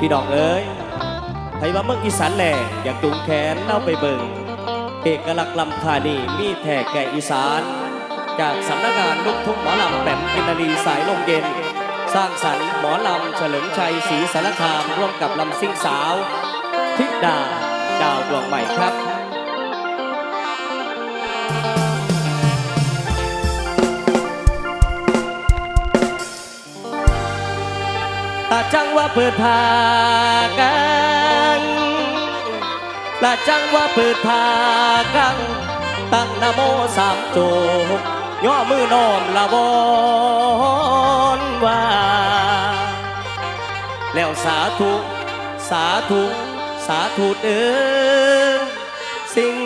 พี่ดอกเอ้ยไทว่าเมืองอีสานแหล่อยากจุงแขนเล่าไปเบิ่งเอกลักษณ์ลำคานีมีแท่แก่อีสาน จากสำนักงานลูกทุ่งหมอลำแปมกินารีสายลมเย็น สร้างสรรค์หมอลำเฉลิมชัยศรีสารคามร่วมกับลำซิ่งสาว ทิดาดาวดวงใหม่ครับ เปิดผากันตาจังว่าเปิดผากันตั้งนโมสามโจกย่อมือน้อมละบอนว่า แล้วสาธุ สาธุ สาธุเด้อสิ่ง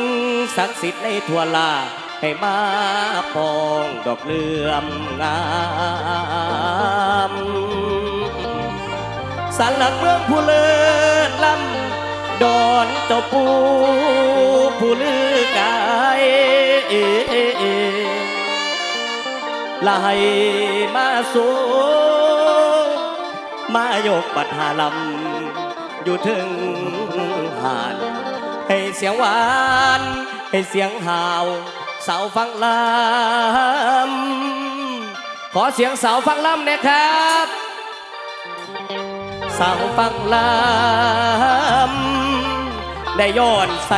ศักดิ์สิทธิ์ในทั่วลาให้มาปองดอกเลื่อมงาม สันหลักเมืองผู้เลิศลำดอนเจ้าปูผู้ลือกายลายมาสูงมายกบัดหาลำอยู่ถึงหานให้เสียงหวานให้เสียงหาวสาวฟังลำขอเสียงสาวฟังลำนะครับ สาวฟังลำได้ย้อนใส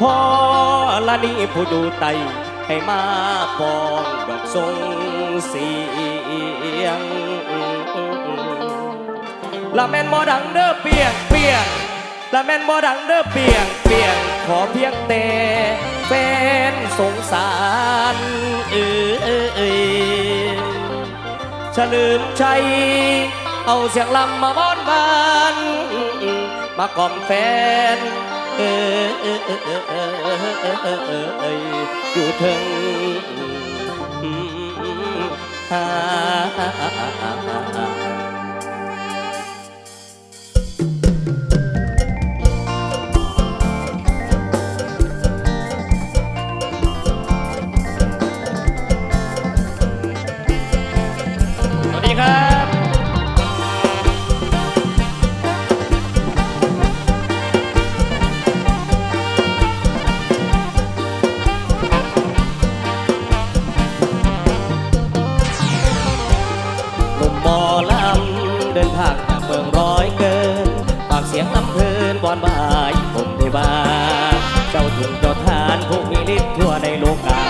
พ่อละนี่ผู้ดูไตให้มาปองดอกทรงเสียงละแม่นบ่ดังเด้อเปียงเปียงละแม่นบ่ดังเด้อเปียงเปียงขอเพียงแต่แฟนสงสารเออเออเออเฉลิมชัย เอาเสียงลำมาบ้อนบ้านมากล่อมแฟนเออเออเออเออเออเอออยู่ถึงฮ่า อนบายผมเทวาเจ้าถึงเจ้าทานผู้มีฤทธิ์ทั่วในโลกา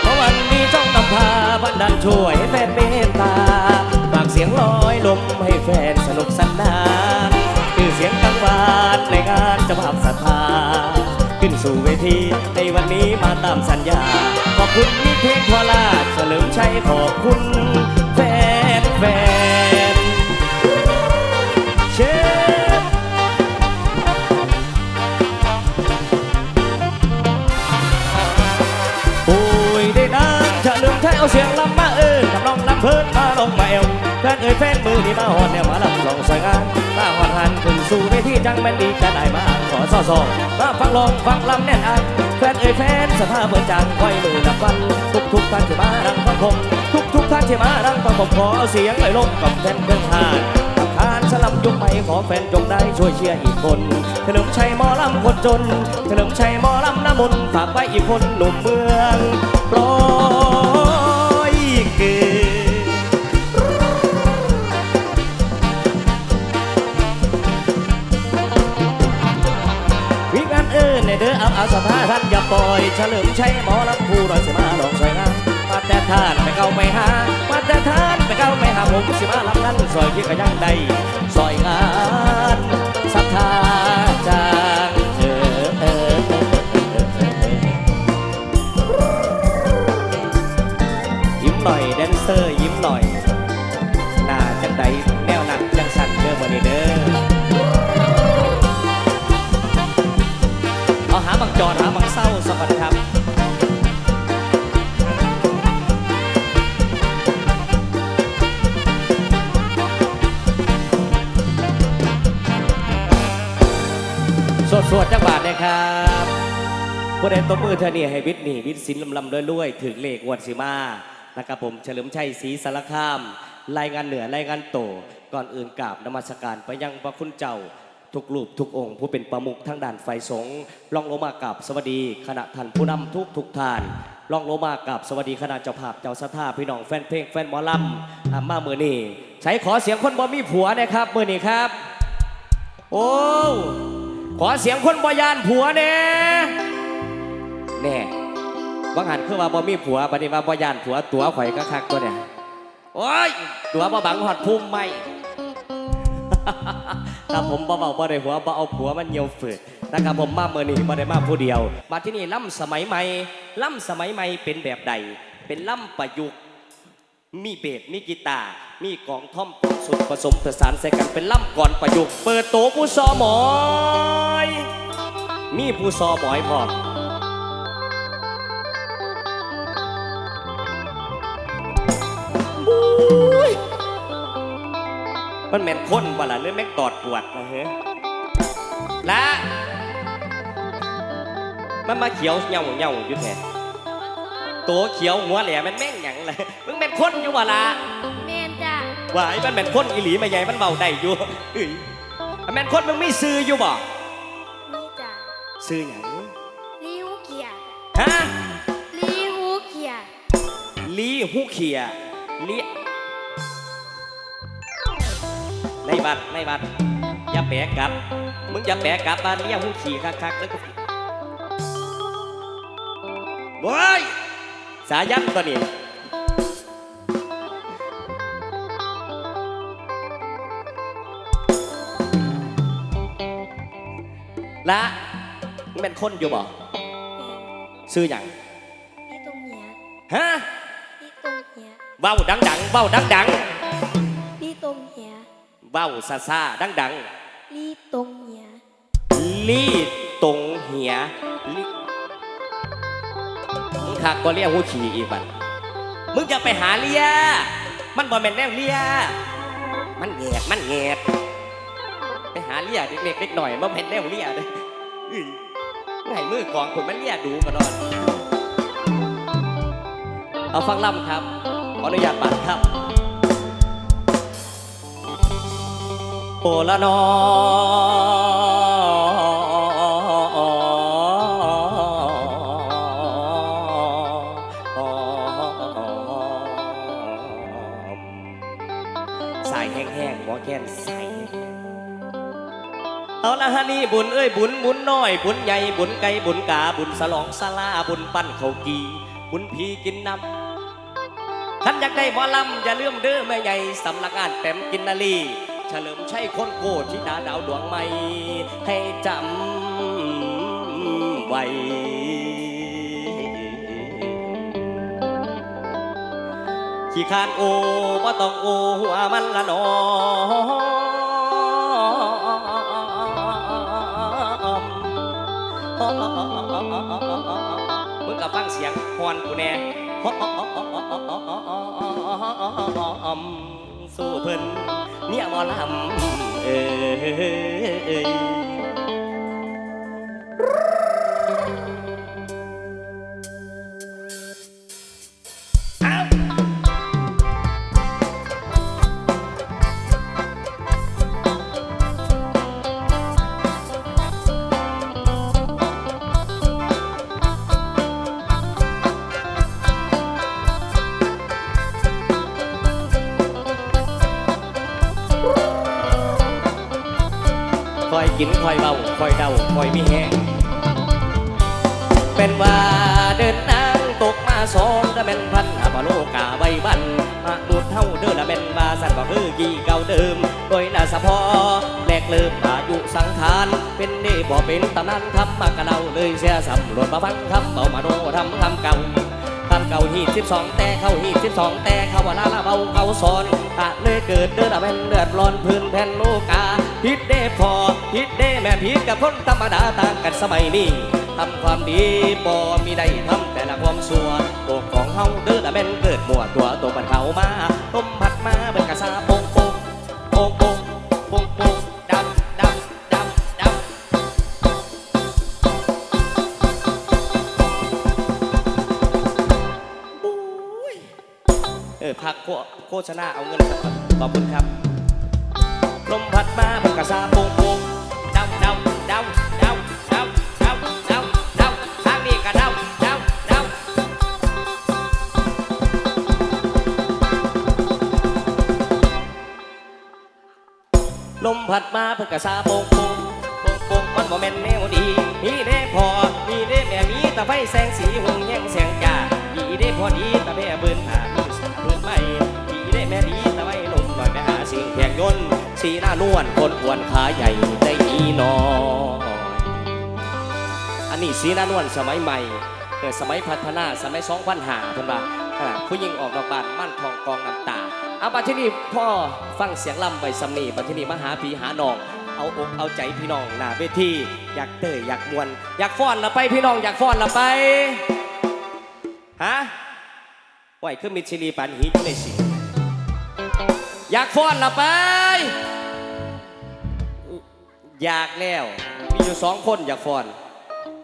เพราะวันนี้จ้องนำพาบันดาลช่วยแฟนเมตตาฝากเสียงลอยลมให้แฟนสนุกสนานคือเสียงกังวานในงานจะภาพศรัทธาขึ้นสู่เวทีในวันนี้มาตามสัญญา ขอบคุณมิเพลงทวลาเฉลิมชัยขอบคุณ เอาเสียงลำมาเอิญทำนองลำเพิ่นมาลงมาเอวแฟนเอ่ยแฟนมือนี่มาหอนเนี่ยมาลำลองสวยงามมาหอนหันขึ้นสู่เวทีจังแม่นดีจะได้มาขอซอซอมาฟังลองฟังลำแน่นอันแฟนเอ่ยแฟนสถาเปิดจังคอยมือดับฟันทุกทุกท่านที่มาดังฟังผมทุกทุกท่านที่มาดังฟังผมขอเอาเสียงไหลลงกับแฟนเครื่องทานทานสลับยกไม่ขอแฟนจงได้ช่วยเชียร์อีกคนเฉลิมชัยมอลำคนจนเฉลิมชัยมอลำน้ำมนต์ฝากไว้อีกคนหนุ่มเมืองโปรย เกวิงานเอิญในเด้อเอาเอาสภาท่านอย่าปล่อยเฉลิมชัยหมอลำพูรอยสิมาลองสวยงามมาแต่ท่านไปเก้าไปหามาแต่ท่านไปเก้าไปหาผมสิมาลำนั้นซอยที่ก็ยังได้ซอยงานศรัทธา ผู้ใดตบมือเธอนี่ให้วิทย์นี่วิทย์สินลำลำด้วยๆถึงเลขงวดสิมานะครับผมเฉลิมชัยศรีสารคาม รายงานเหนือรายงานโต ก่อนอื่นกราบนมัสการไปยังพระคุณเจ้าทุกรูปทุกองค์ ผู้เป็นประมุขทั้งด่านไฟสงฆ์ลองลงมากราบสวัสดีคณะท่านผู้นำทุกทุกท่านลองลงมากราบสวัสดีคณะเจ้าภาพเจ้าสถาพี่น้องแฟนเพลงแฟนหมอลำอะมาเมื่อนี้ใช้ขอเสียงคนบ่มีผัวนะครับเมื่อนี้ครับ โอ้ขอเสียงคนบ่ยานผัวแน่ แน่ว่าหันคือว่าบ่มีผัวบัดนี้ว่าบ่ยานผัวตัวข่อยก็คักตัวเนี่ยโอ้ยตัวบ่บังหอดภูมิไม่ถ้าผมบ่เบาบ่ได้หัวบ่เอาผัวมันเหี่ยวฝืดนะครับผมมาเมื่อนี้บ่ได้มาผู้เดียว มาที่นี่ล่ำสมัยใหม่ล่ำสมัยใหม่เป็นแบบใด เป็นล่ำประยุกต์มีเบสมีกีตาร์มีกลองท่อมกลองสุดผสมผสานใส่กันเป็นล่ำก่อนประยุกต์เปิดโตผู้ซอหมอย มีผู้ซอหมอยพร้อม บู๊ยมันแม่นคนบ่ล่ะหรือแม่งตอดปวดนะเฮ้ยละมันมาเขียวเหงาเหงาอยู่แท้ตัวเขียวหัวแหลมมันแม่งหยังเลยมึงเป็นคนอยู่บ่ล่ะแมนจ้ะว่าไอ้มันเป็นคนอีหลีไม่ใหญ่มันเบาได้อยู่เอ้ยมันเป็นคนมึงไม่ซื้ออยู่บ่นี่จ้ะซื้อหยังลีฮูเกียฮะลีฮูเกียลีหูเขีย ลีในบัตรในบัตรอย่าแปะกลับ มึงอย่าแปะกลับบ้านเลี้ยหูขี่คักๆแล้วก็โว้ยสายันตัวนี้ละมึงเป็นคนอยู่บ่แมนซื้อหยังนี่ตรงเหียฮะนี่ตรง เหียเบ้าดังๆเบ้าดังนี่ตรงเหียๆเบ้าซาซาดังลีตรงเหียๆลีตรงเหียลีมึงคักก็เรียกหูขี่อีกบัดมึงจะไปหาเลีย มันบ่แม่นแนวเลีย มันแงกมันแงกไปหาเลียเด็กๆเล็กหน่อยบ่แม่นแนวเลียเลยอื้อไงมือกองคนมันเลียดูกันนอน เอาฟังล่ำครับ ขออนุญาตบัตรครับ โอละนอสายแห้งๆหัวแก้นใสเอาละฮะนี่บุญเอ้ยบุญบุญน้อย บุญใหญ่บุญไก่บุญกาบุญสลองสลาบุญปั้นเขากีบุญพีกินน้ำ ท่านอยากได้หมอลำอย่าลืมเด้อแม่ใหญ่สำนักงานแต้มกินนาลีเฉลิมชัยคนโกที่ดาดาวดวงใหม่ให้จำไว้ขี้คานโอบ่ต้องโอหัวมันละนอมึงก็ฟังเสียงฮอนกูแน่ อมสู้เพิ่นเนี่ยหมอลำเอ้ย เป็นว่าเดินนางตกมาสองละแม่นพันหาบโลกาไว้บันมาดูดเท่าเดินละแม่นว่าสันก็คือกี่เก่าเดิม โดยนาสะพอแหลกเลิมอายุสังขาร เป็นนี่บ่เป็นตำนานทำมากระเดาเลยเสียสำรวจมาฟังคำเบามาโนทำคำเก่าคำเก่าหีดสิบสองแต่เข้าหีดสิบสองแต่เข้าว่าลาลาเบาเก่าสอนตะเลยเกิดเดือดแผ่นเลือดร้อนพื้นแผ่นโลกาพิษเด้พอพิษเด้แม่พิษกับคนธรรมดาต่างกันสมัยนี้ ทำความดีบ่มีได้ทำแต่ละความสัวโลกของเฮาเดือดแม่นเกิดมัวตัวตัวมันเขามาต้มผัดมาเป็นกระซาโป่งโป่งโปงโป่งโปงโป่งดำดำดำดำบเออพักโฆโฆษณาเอาเงินครับขอบคุณครับลมพัดมามันกระซาโป่ง ลมพัดมาเพิ่งกระซาปงปงปงปงมันบ่แม่นแนวดี มีเด้พอ มีเด้แม่มีตะไฟแสงสีหงแยงแสงกามีเด้พอดีตะแม่เบิ่นหาเบิ่นไม่มีเด้แม่ดีตะไว้ลมหน่อยไปหาสิ่งแขกยนต์สีหน้านวลคนอ้วนขาใหญ่ได้อีน้อยอันนี้สีหน้านวลสมัยใหม่เออสมัยพัฒนาสมัยสองพันหาเพิ่นว่าอ่าผู้หญิงออกนอกบ้านมั่นทองกองน้ำตา เอาบัดที่นี่พ่อฟังเสียงลำไปสำนีบัดที่นี่มาหาพีหาน้อง เอาอกเอาใจพี่น้องหน้าเวทีอยากเตยอยากมวน อยากฟ้อนละไปพี่น้องอยากฟ้อนละไปฮะไหวคือมิชลีปันหีจังเลยสิอยากฟ้อนละไป อยากแล้วมีอยู่สองคนอยากฟ้อน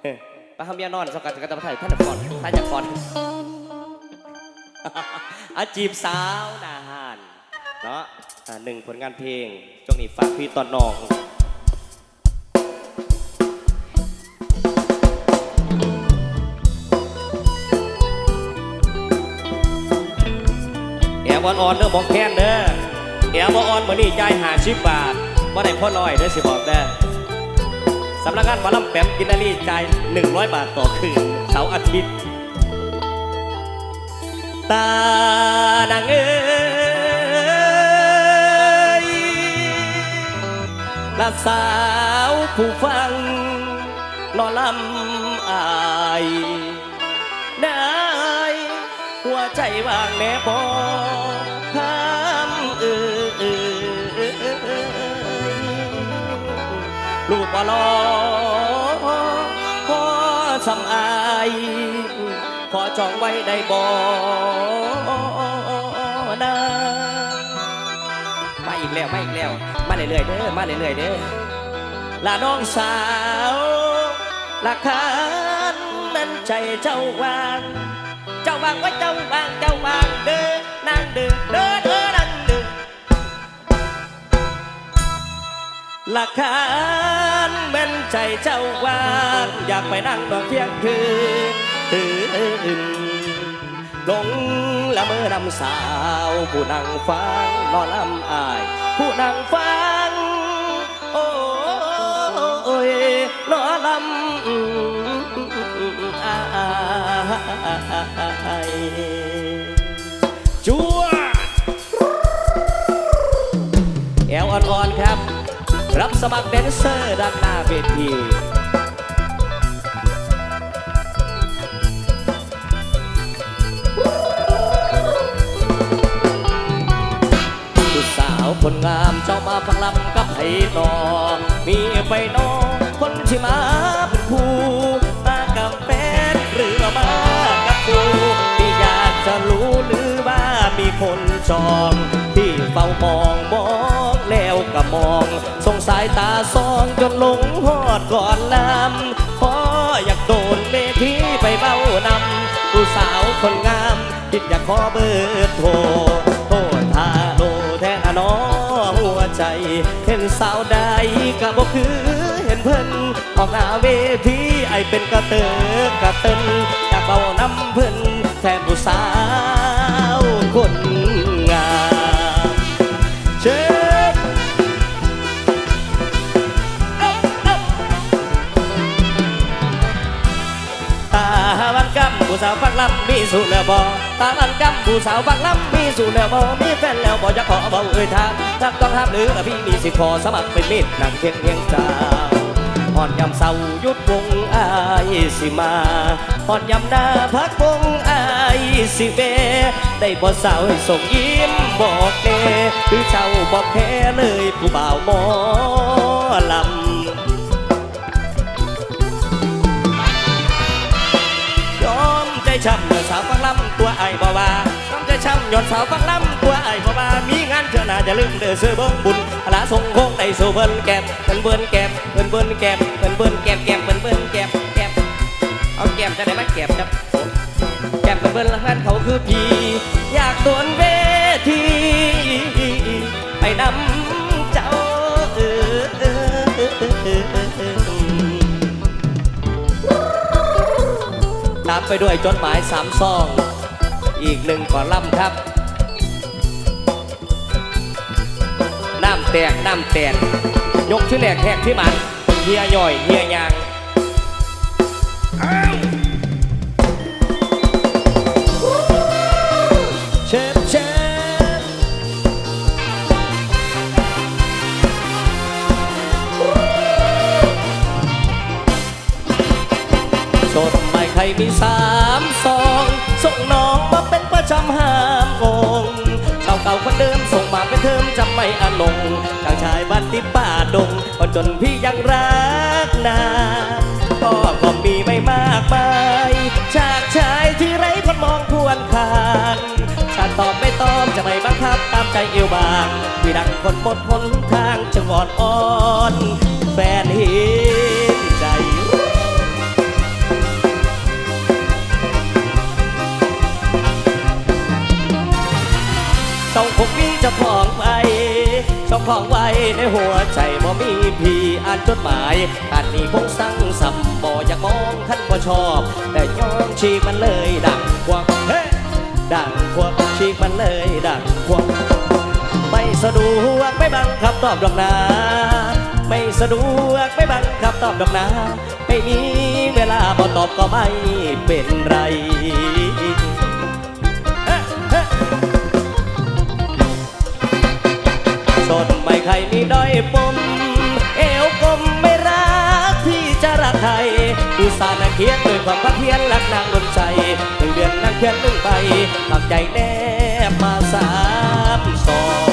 เฮ้ยไปทำเมียนอนสกัดกันตะไทยท่านอยากฟ้อนท่านอยากฟ้อนอาจีบสาวนาหาน เนาะอ่าหนึ่งผลงานเพลงช่วงนี้ฝากพี่ตอนน้องแอบอลออนเด้อบอกแค้นเด้อแอร์บอลออนมื้อนี้จ่ายหาสิบบาทบ่าได้พ่อน้อยเด้อสิบอกเด้อสำนักงานหมอลำแปมกินนารีจ่าย100 บาทต่อคืนเสาร์อาทิตย์ ตานางเอ้ย ลาสาวผู้ฟังนอลำอายได้หัวใจว่างแน่บอคำเออเออลูกบอลอขอสำอาย ขอจองไว้ได้บ่น อีกแล้วมาอีกแล้ว มาเรื่อยๆเด้อมาเรื่อยๆเด้อลาน้องสาวลักขานนั้นใจเจ้าวางเจ้าวางไว้เจ้าวางเจ้าวางเด้อนางเด้อเด้อเด้อนางเด้อหลักฐานเป็นใจเจ้าวางอยากไปนั่งดอกเที่ยงคืน ตื่นลงละเมอนำสาว ผู้นั่งฟังนอนลำอาย ผู้นั่งฟัง โอ้ยนอนลำอายจัวแอวอ่อนๆครับ รับสมัครแดนเซอร์ด้านหน้าเวที เจ้ามาพังลำกับไอ้นอมีไปน้อคนที่มาเป็นผู้มากับแฟนหรือมากับกูที่อยากจะรู้หรือว่ามีคนจองที่เฝ้ามองมองแล้วก็มอง สงสายตาซองจนหลงหอดก่อนลำพออยากโดนเวทีไปเบ้านำผู้สาวคนงามคิดอยากขอเบอร์โทร ใจ เห็นสาวใดก็บอกคือเห็นเพิ่นออกหน้าเวทีไอเป็นกระเตอกระเตินอยากเบาน้ำเพิ่นแทนผู้สาวคนงามเชิญเอ้าเอ้าตาวันกำผู้สาวฟังลำมีสูแล้วบ่ ตาวันกำผู้สาวฟังลำมีสูแล้วบ่มีแฟนแล้วบ่จะขอเบาเอ่ยทางรักต้องห้ามหรือว่าพี่มีสิทธิ์ขอสมัครเป็นมิตรนั่งเพียงเพียงเจ้าอ่อนยำเศร้ายุดวงอายสิมาอ่อนยำหน้าพักวงอายสิเวได้บ่สาวให้ส่งยิ้มบอกเนหรือเจ้าบอกแค่เลยผู้บ่าวหมอลำยอมใจช้ำย้อสาวฟังลำ อ้บ่ว่าต้องจะช้ำหยดสาวฟังลำกลัวไอ้บ่ว่ามีงานเชื่อหน้าจะลืมเด้อเสือเบิ่งบุญละส่งคงได้สู่เพิ่นแก็บเพิ่นเบิ่นแก็บเพิ่นเบิ่นแก็บเพิ่นเบิ่นแก็บแก็บเพิ่นเบิ่นแก็บแก็บเอาแก็บจะได้มาแก็บจับแก็บเพิ่นเบิ่นละพันเขาคือผีอยากตวนเวทีไปนำเจ้าตามไปด้วยจดหมายสามซอง อีกหนึ่งก่อล่ำครับ น้ำแตก น้ำแตก ยกที่แหลกแหกที่มันเฮียย่อยเฮียยางเชฟเชฟสดไม่ใครมีสามซอง จำห้ามงงชาวเก่าคนเดิมส่งมาเป็นเทอมจำไม่อนลงกลางชายบ้านติป่าดงคนจนพี่ยังรักนาก็ก็มีไม่มากมายจากชายที่ไร้คนมองควรคานถ้าตอบไม่ตอบจะไม่บังคับตามใจเอวบางพี่ดังคนหมดหนทางจะงอดอ่อนแฟนเห็ ต้องคงมีเจ้าของไว้เจ้าของไว้ในหัวใจบ่มีพี่อ่านจดหมายอันนี้คงสั่งสัมบ่อยากมองท่านบ่ชอบ แต่ยอมชีมันเลยดังกว่าเฮ้ดังกว่าชีมันเลยดังกว่าไม่สะดวกไม่บังคับตอบดอกนาไม่สะดวกไม่บังคับตอบดอกนาไม่มีเวลาบ่ตอบก็ไม่เป็นไร ใครมีด้อยปม เอวกลมไม่รักพี่จะรักใครอุตส่าห์นักเขียนด้วยความพักเพียรรักนางดนใจหนึ่งเดือนนักเขียนหนึ่งใบตักใจแนบมาสามสอง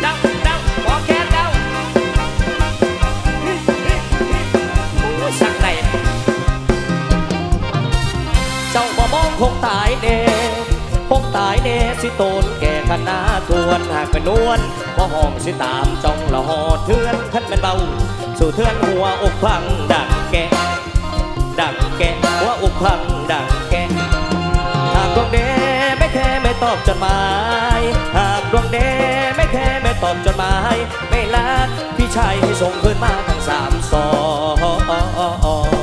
เดาเดาขอแค่เดาโอ้ยสักไหนเจ้าบ่มองคงตายเน่คงตายเน่สิโตนแก่ ขนาทวนหากเป็นนวลบ่ห้องสิตามจ้องละหอเทือนขันเป็นเบา สู่เทือนหัวอกพังดังแกะดังแกะหัวอกพังดังแกะหากดวงเดไม่แค่ไม่ตอบจดหมาย หากดวงเดไม่แค่ไม่ตอบจดหมาย ไม่รักพี่ชายให้ส่งคืนมาทั้งสามสอง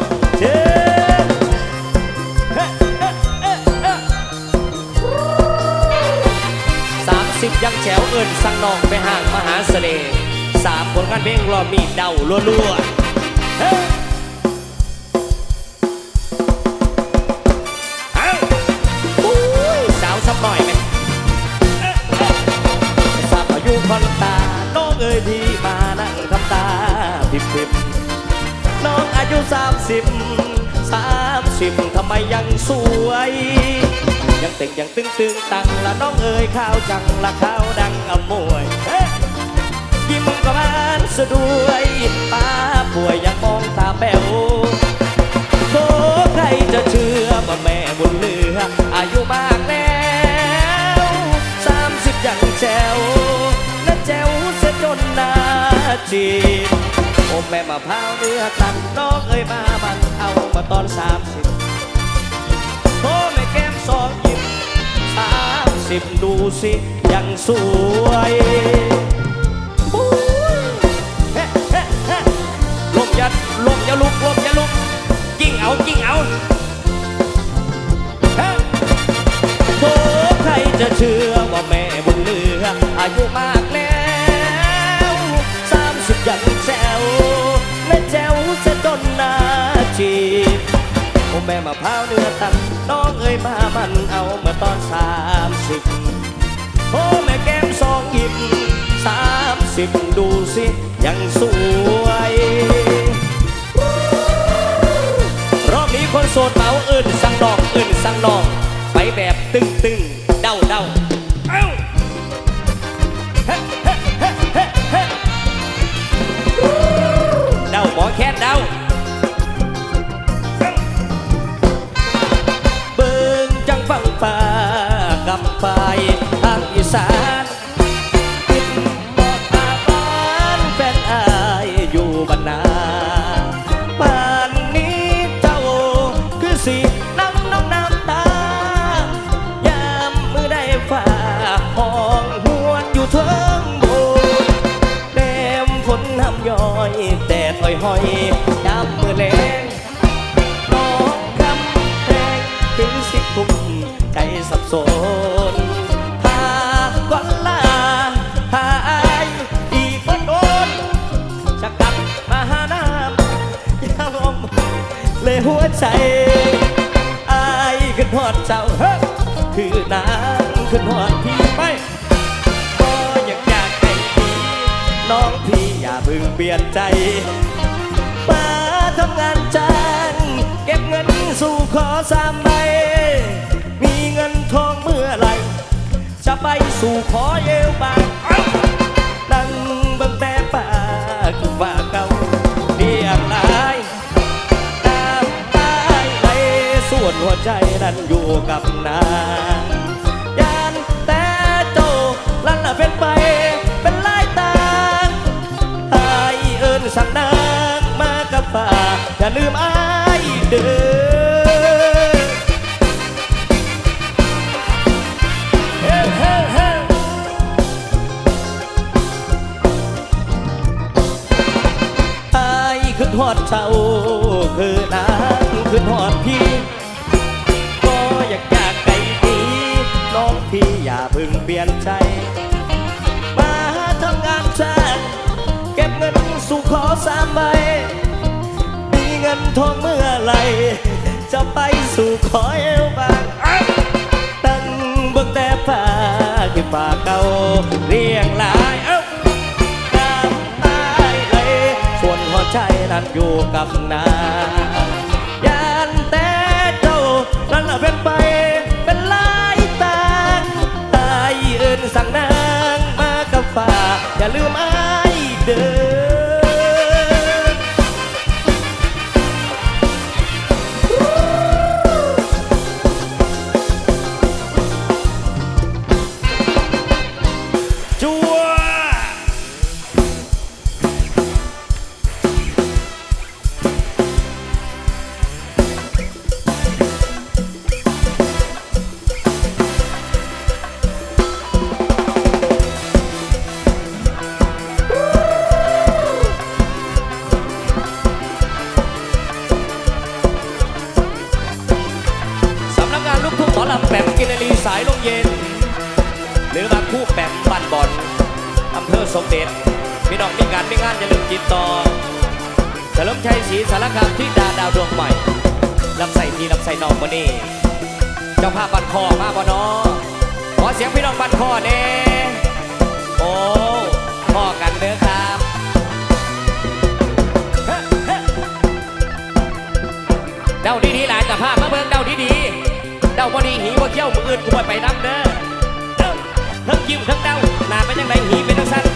สิบยังแฉวเอินสังนองไปห่างมหาเสน่ห์สามผลงานเพลงรอบนี้เดาลัวๆเฮ้เอ้าอุ้ยสาวสับหน่อยไหมทราบอายุคนตา น้องเอ๋ยที่มานั่งทำตาพิบพิบน้องอายุสามสิบสามสิบทำไมยังสวย ยังเต่งยังตึงตึงตังละน้องเอ๋ยข้าวจังละข้าวดังอมวยเอ๊ะยิ้มก็บานสะดวยป้าป่วยยังมองตาแป๋วโอ้ใครจะเชื่อว่าแม่บุญเลืออายุมากแล้วสามสิบยังแจวและแจวเสียจนนาจีโอแม่มาพร้าวเนื้อตันน้องเอ้ยมาบันเอามาตอนสามสิบ สิบดูสิยังสวยบู๊ยลมยัดลมอย่าลุกลมอย่าลุกกิ้งเอากิ้งเอาเฮ้โธ่ใครจะเชื่อว่าแม่บุญเหลืออายุมากแล้วสามสิบยังแจวและแจวจะจนหนาจีบโอ้แม่มาพร้าวเนื้อตันน้องเอ้ยมามันเอาเมื่อตอนสาม สิบโอ้แม่แก้มสองยิ้มสามสิบดูสิยังสวย รอบนี้คนโสดเมาเอื่นสั่งดอกเอื่นสั่งนองไปแบบตึงตึงเด้าเดาเอ้าเฮ้เฮ้เฮ้เฮ้เฮ้เดาหมอแค่ สานกินบอกอาบ้านแฟนอายอยู่บ้านนาป่านนี้เจ้าคือสีน้ำน้องน้ำตา ยามมือได้ฝ่าห้องหวนอยู่เทิงบสถ์แดมฝนน้ำย้อยแต่ต่อยหอยยามมือแลงน้องคำทุ่มใจสับสน ก่อนลาหาอายอีกบ่โดนจะกลับมาหาน้ำยามอมเลยหัวใจอายขึ้นหอดเจ้าเฮ้คือนางขึ้นหอดพี่ไปก็อยากอยากให้ดีน้องพี่อย่าเพึ่งเปลี่ยนใจมาทำงานจ้างเก็บเงินสู่ขอสามใบมีเงินทองเมื่อไหร จะไปสู่ขอเอวบางนั่งบิ่งแต่ป่าคือว่าเก่าเรียงหลายน้ำตายไหลส่วนหัวใจนั้นอยู่กับนางยานแต่โจลันละเป็นไปเป็นลายตางอายเอิญสั่งนางมากับป่าอย่าลืมอายเด้อายขึ้นหอดเจ้าคือนางขึ้นหอดพี่ก็อยากอยากไกลดีน้องพี่อย่าพึ่งเปลี่ยนใจ มาทำงานจ้างเก็บเงินสู่ขอสามใบมีเงินทองเมื่อไหรจะไปสู่ขอเอวบางตั้งบิ่งแต่ฟ้าคือป่าเก่าเรียงลาย ใจนั้นอยู่กับนางยันแต่เจ้านั้นเป็นไปเป็นลายตางตายอื่นสั่งนางมากับฝ่าอย่าลืมอายเด้อ เสียงพี่น้องบันคอเน่โอ้พ่อกันเด้อครับเดาดีๆหลานกับภาพมาเบิ่งเดาดีๆเดาบ่ดีหีบ่เขี้ยวมืออื่นกูบ่ไปน้ำเด้อเด้อทั้งยิ้มทั้งเดาหน้าเป็นยังไงหีเป็นทั้งสั้น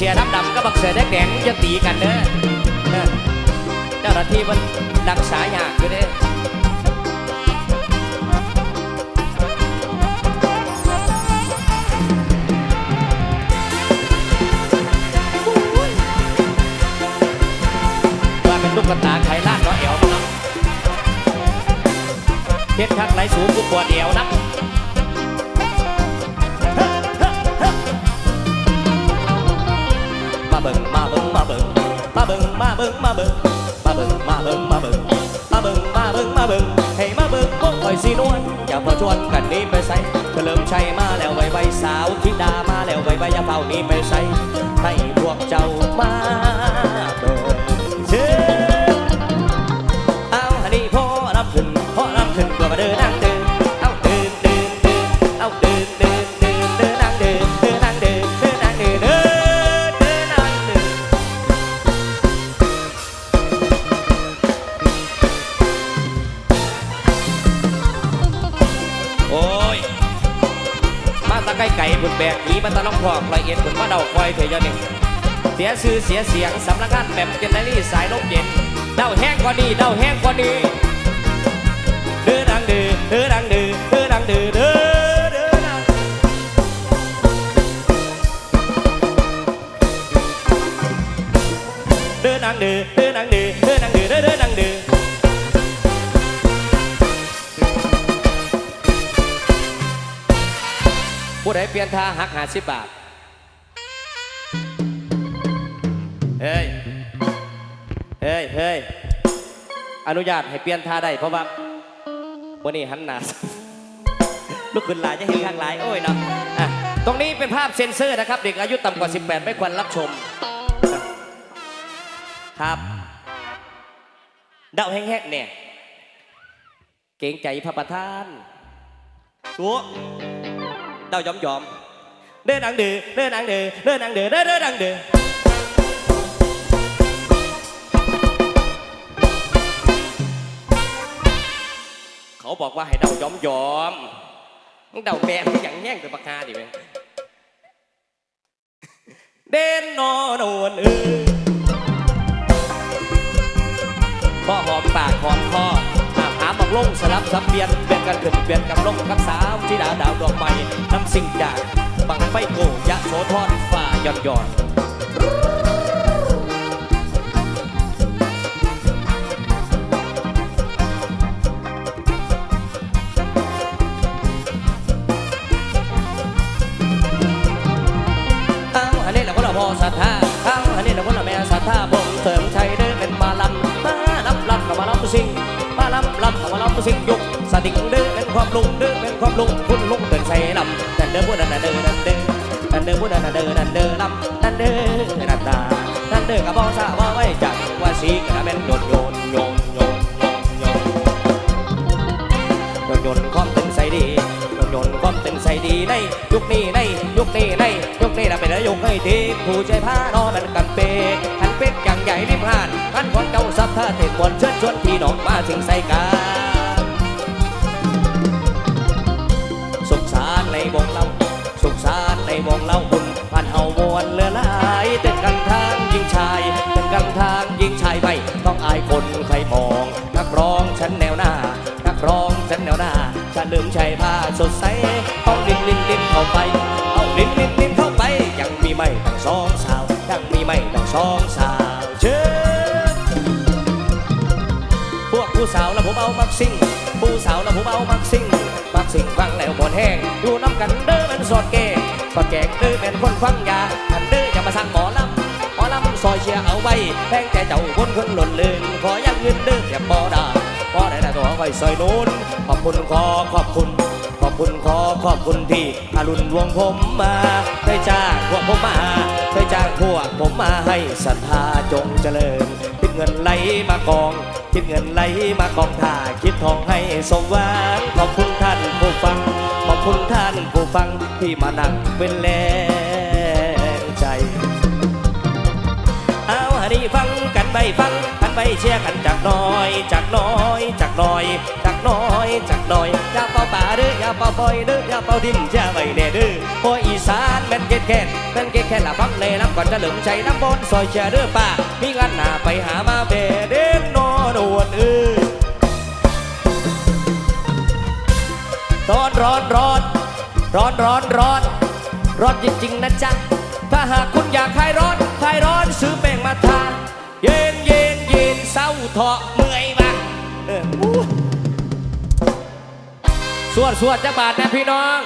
เสียดำดำก็บักเสียแดงแดงจะตีกันเด้อเจ้าหน้าที่มันดักสายากอยู่เด้อว่าเป็นลูกกระตาไข่ลานเนาะเอวเนาะเพชรทักไหลสูงกูปวดเอวนัก มาเบิ่งมาเบิ่งมาเบิ่งมาเบิ่งมาเบิ่งมาเบิ่งมาเบิ่งมาเบิ่งมาเบิ่งให้มาเบิ่งพวกคอยสีนวลอย่าพอชวนกันนี้ไปใส่เฉลิมชัยมาแล้วไวไวสาวธิดามาแล้วไวไวอย่าเฝ้าหนี้ไปใส่ให้พวกเจ้ามา นีมาตะลองพอกลอยเอ็นคุณมาเดาคอยเถยอหนึ่งเสียซื้อเสียเสียงสำนักงานแบบเจนนารีสายลมเย็นเดาแห้งกว่านี้เดาแห้งกว่านี้ ลี่ยนท่าหักหาสิบบาท เฮ้ย เฮ้ย เฮ้ย อนุญาตให้เปลี่ยนท่าได้เพราะว่าวันนี้หันหน้า ลูกขึ้นหลายจะเห็นข้างหลายโอ้ยเนาะอะตรงนี้เป็นภาพเซ็นเซอร์นะครับ เด็กอายุต่ำกว่า 18 ไม่ควรรับชม ครับเดาแห้งๆเนี่ย เก่งใจพระประธานตัว เดายอมยอมๆเดินดังเดือเดินดังเดือเดินดังเดือเดินเดินดังเดือเขาบอกว่าให้เดายอมยอมๆมึงเดาแบกอย่างแย่งเป็นปากกาดิเว้ยเด่นนอนวนเออพ่อหอมปากหอมคอ กลงสลับสับเปลี่ยนเปลี่ยนกันขึ้นเปลี่ยนกับลงกับสาวที่ดาวดาวดวงใหม่น้ำสิ่งจากบังไฟโกยะโสธรฝ่าย่อนย่อน ความลุงเดินเป็นความลุงคุณลุงเดินใส่ลำแต่เดินพูดนั่นเดินนั่นเดินนั่นเดินพูดนั่นเดินนั่นเดินลำนั่นเดินนั่นตานั่นเดินกับบ่าวสาว่าไว้จังว่าสีกระเป็นโยนโยนโยนโยนโยนโยนยนต์ยนต์ความตึงใส่ดียนต์ยนความตึงใส่ดีในยุคนี้ในยุคนี้ในยุคนี้นะเป็นยุคให้ทีผู้ใจผ้านอมันกันเปกหันเป็กอย่างใหญ่ริมหานกันคนเก่าสับท่าเต็มบนเชิญชวนพี่น้องมาถึงใส่กันารในวงเราบุญผ่านเฮามวลเลือหลายเต้นกันทางยิงชายเต้นกันทางยิงชายไม่ต้องอายคนใครมอง นักร้องฉันแนวหน้า นักร้องฉันแนวหน้าฉันลืมใช้ผ้าสดใสเอาลิ้นลิ้นลิ้นเข้าไปเอาลิ้นลิ้นลิ้นเข้าไปยังมีไม่ตั้งสองสาวยังมีไม่ตั้งสองสาวเชิญพวกผู้สาวแล้วผมเอามักซิ่งผู้สาวแล้วผมเอามักซิ่งมักซิ่งฟังแล้วบนแห้งอยู่น้ำกันเด้อมันสอดแก งสอดแกงเด้อเป็นคนฟังยาอันเด้ออย่ามาสั่งหมอลำหมอลำซอยเชียร์เอาไว้แพงแต่เจ้าคนคนหล่นลื่นขอยังเงินเด้ออย่าบ่ได้พอได้แต่ตัวคอยซอยนู้นขอบคุณขอขอบคุณ ขอบคุณขอขอบคุณที่อารุณวงผมมาได้จ้างพวกผมมาได้จ้างพวกผมมาให้ศรัทธาจงเจริญคิดเงินไหลมากองคิดเงินไหลมากองท่าคิดทองให้สมหวังขอบคุณท่านผู้ฟัง คุณท่านผู้ฟังที่มานั่งเป็นแรงใจ เอาฮันนี่ฟังกันไปฟังกันไปเชียร์กันจากน้อย จากน้อยจากน้อยจากน้อยจากน้อยอย่าเป่าป่าเด้ออย่าเป่าปล่อยเด้ออย่าเป่าดินอย่าไว้แน่เด้อโอ้อีสานแม่นเก็ดแค่นแม่นเก็ดแค่ละฟังในน้ำก่อนจะเหลิมใจน้ำบนซอยเชียร์เด้อป้ามีงานหน้าไปหามาเบเด่นนอโดวนเอ ร้อนร้อนร้อนร้อนร้อนร้อนร้อนจริงๆนะจ๊ะ ถ้าหากคุณอยากคลายร้อนคลายร้อนซื้อแป้งมาทา เย็นเย็นเย็นเศร้าเถาะเมื่อยบ้างสวดสวดจะบาดนะพี่น้อง